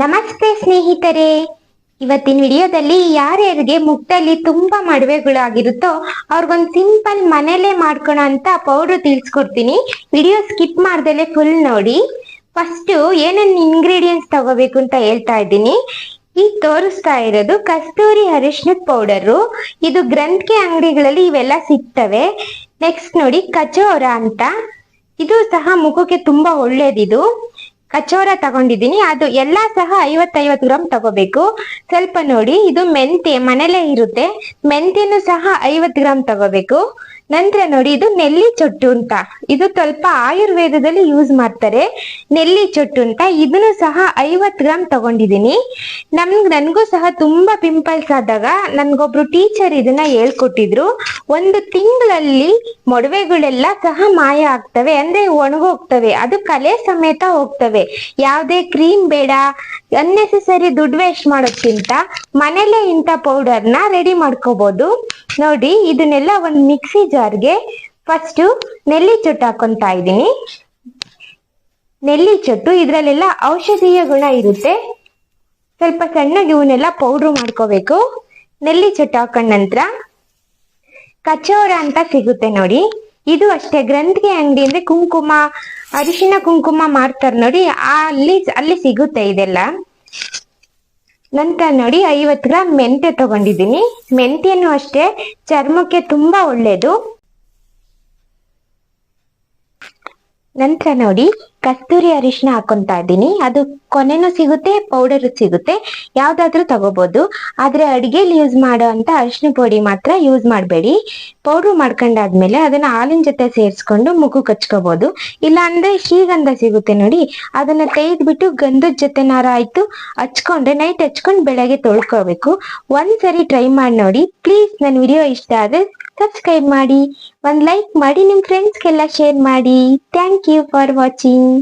ನಮಸ್ತೆ ಸ್ನೇಹಿತರೆ. ಇವತ್ತಿನ ವಿಡಿಯೋದಲ್ಲಿ ಯಾರ್ಯಾರಿಗೆ ಮುಖದಲ್ಲಿ ತುಂಬಾ ಮಡುವೆಗಳಾಗಿರುತ್ತೋ ಅವ್ರಿಗೊಂದು ಸಿಂಪಲ್ ಮನೇಲೆ ಮಾಡ್ಕೊಳೋ ಅಂತ ಪೌಡರ್ ತಿಳಿಸ್ಕೊಡ್ತೀನಿ. ವಿಡಿಯೋ ಸ್ಕಿಪ್ ಮಾಡ್ದಲೆ ಫುಲ್ ನೋಡಿ. ಫಸ್ಟ್ ಏನೇನು ಇಂಗ್ರೀಡಿಯೆಂಟ್ಸ್ ತಗೋಬೇಕು ಅಂತ ಹೇಳ್ತಾ ಇದ್ದೀನಿ. ಈ ತೋರಿಸ್ತಾ ಇರೋದು ಕಸ್ತೂರಿ ಅರಿಶಿನದ ಪೌಡರು. ಇದು ಗ್ರಂಥಿಕೆ ಅಂಗಡಿಗಳಲ್ಲಿ ಇವೆಲ್ಲ ಸಿಗ್ತವೆ. ನೆಕ್ಸ್ಟ್ ನೋಡಿ ಕಚೋರ ಅಂತ. ಇದು ಸಹ ಮುಖಕ್ಕೆ ತುಂಬಾ ಒಳ್ಳೇದಿದು. ಕಚೋರ ತಗೊಂಡಿದ್ದೀನಿ. ಅದು ಎಲ್ಲಾ ಸಹ ಐವತ್ತೈವತ್ತು ಗ್ರಾಮ್ ತಗೋಬೇಕು. ಸ್ವಲ್ಪ ನೋಡಿ, ಇದು ಮೆಂತೆ ಮನೇಲೆ ಇರುತ್ತೆ. ಮೆಂತೆನು ಸಹ ಐವತ್ತು ಗ್ರಾಮ್ ತಗೋಬೇಕು. ನಂತರ ನೋಡಿ, ಇದು ನೆಲ್ಲಿ ಚೊಟ್ಟು ಅಂತ. ಇದು ಸ್ವಲ್ಪ ಆಯುರ್ವೇದದಲ್ಲಿ ಯೂಸ್ ಮಾಡ್ತಾರೆ. ನೆಲ್ಲಿ ಚೊಟ್ಟು ಅಂತ. ಇದನ್ನು ಸಹ ಐವತ್ತು ಗ್ರಾಮ್ ತಗೊಂಡಿದ್ದೀನಿ. ನಮ್, ನನ್ಗೂ ಸಹ ತುಂಬಾ ಪಿಂಪಲ್ಸ್ ಆದಾಗ ನನ್ಗೊಬ್ರು ಟೀಚರ್ ಇದನ್ನ ಹೇಳ್ಕೊಟ್ಟಿದ್ರು. ಒಂದು ತಿಂಗಳಲ್ಲಿ ಮೊಡವೆಗಳೆಲ್ಲ ಸಹ ಮಾಯ ಆಗ್ತವೆ, ಅಂದ್ರೆ ಒಣಗೋಗ್ತವೆ. ಅದು ಕಲೆ ಸಮೇತ ಹೋಗ್ತವೆ. ಯಾವುದೇ ಕ್ರೀಮ್ ಬೇಡ ಅನ್ನೆಸೆಸರಿ ದುಡ್ಡು ವೇಸ್ಟ್ ಮಾಡೋಕ್ಕಿಂತ ಮನೇಲೆ ಇಂಥ ಪೌಡರ್ನ ರೆಡಿ ಮಾಡ್ಕೋಬಹುದು ನೋಡಿ, ಇದನ್ನೆಲ್ಲ ಒಂದು ಮಿಕ್ಸಿ ಜಾರ್ಗೆ ಫಸ್ಟು ನೆಲ್ಲಿ ಚೊಟ್ಟು ಹಾಕೊಂತ ಇದ್ದೀನಿ. ನೆಲ್ಲಿ ಚೊಟ್ಟು, ಇದರಲ್ಲೆಲ್ಲ ಔಷಧೀಯ ಗುಣ ಇರುತ್ತೆ. ಸ್ವಲ್ಪ ಸಣ್ಣಗೆ ಇವನ್ನೆಲ್ಲ ಪೌಡ್ರ್ ಮಾಡ್ಕೋಬೇಕು. ನೆಲ್ಲಿ ಚೊಟ್ಟು ಹಾಕೊಂಡ ನಂತರ ಕಚೋರ ಅಂತ ಸಿಗುತ್ತೆ ನೋಡಿ. ಇದು ಅಷ್ಟೇ, ಗ್ರಂಥಿಗೆ ಅಂಗಡಿ ಅಂದ್ರೆ ಕುಂಕುಮ, ಅರಿಶಿನ ಕುಂಕುಮ ಮಾಡ್ತಾರೆ ನೋಡಿ. ಅಲ್ಲಿ ಅಲ್ಲಿ ಸಿಗುತ್ತೆ ಇದೆಲ್ಲ. ನಂತರ ನೋಡಿ ಐವತ್ತು ಗ್ರಾಮ್ ಮೆಂತೆ ತಗೊಂಡಿದ್ದೀನಿ. ಮೆಂತ್ಯನು ಅಷ್ಟೇ ಚರ್ಮಕ್ಕೆ ತುಂಬಾ ಒಳ್ಳೇದು. ನಂತರ ನೋಡಿ ಕಸ್ತೂರಿ ಅರಿಶಿನ ಹಾಕೊಂತ ಇದ್ದೀನಿ. ಅದು ಕೊನೆನೂ ಸಿಗುತ್ತೆ, ಪೌಡರ್ ಸಿಗುತ್ತೆ. ಯಾವ್ದಾದ್ರು ತಗೋಬಹುದು ಆದ್ರೆ ಅಡಿಗೆಲಿ ಯೂಸ್ ಮಾಡೋ ಅಂತ ಅರಿಶಿನ ಪುಡಿ ಮಾತ್ರ ಯೂಸ್ ಮಾಡಬೇಡಿ. ಪೌಡ್ರ್ ಮಾಡ್ಕೊಂಡಾದ್ಮೇಲೆ ಅದನ್ನ ಹಾಲಿನ ಜೊತೆ ಸೇರಿಸ್ಕೊಂಡು ಮುಗು ಕಚ್ಕೋಬಹುದು ಇಲ್ಲ ಅಂದ್ರೆ ಶ್ರೀಗಂಧ ಸಿಗುತ್ತೆ ನೋಡಿ. ಅದನ್ನ ತೆಗೆದ್ಬಿಟ್ಟು ಗಂಧದ ಜೊತೆ ನಾರ ಆಯ್ತು ಹಚ್ಕೊಂಡ್ರೆ ನೈಟ್ ಹಚ್ಕೊಂಡು ಬೆಳಗ್ಗೆ ತೊಳ್ಕೋಬೇಕು. ಒಂದ್ಸರಿ ಟ್ರೈ ಮಾಡಿ ನೋಡಿ. ಪ್ಲೀಸ್ ನನ್ನ ವಿಡಿಯೋ ಇಷ್ಟ ಆದ್ರೆ ಸಬ್ಸ್ಕ್ರೈಬ್ ಮಾಡಿ ಒಂದ್ ಲೈಕ್ ಮಾಡಿ ನಿಮ್ ಫ್ರೆಂಡ್ಸ್ಗೆಲ್ಲ ಶೇರ್ ಮಾಡಿ. Thank you for watching